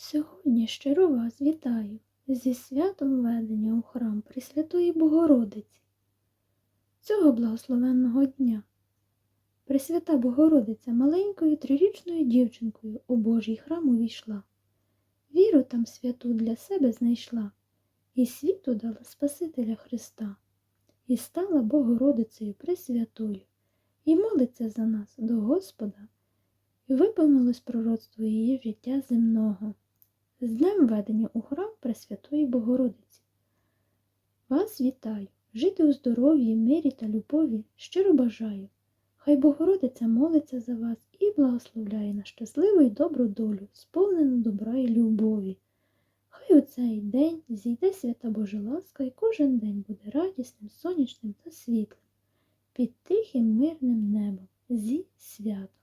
Сьогодні щиро вас вітаю зі святом ведення у храм Пресвятої Богородиці. Цього благословенного дня Пресвята Богородиця маленькою трирічною дівчинкою у Божий храм увійшла. Віру там святу для себе знайшла, і світу дала Спасителя Христа, і стала Богородицею Пресвятою, і молиться за нас до Господа, і виповнилось пророцтво її життя земного. З днем ведення у храм Пресвятої Богородиці. Вас вітаю, жити у здоров'ї, мирі та любові щиро бажаю. Хай Богородиця молиться за вас і благословляє на щасливу й добру долю, сповнену добра і любові. Хай у цей день зійде свята Божа ласка, і кожен день буде радісним, сонячним та світлим, під тихим мирним небом, зі святом.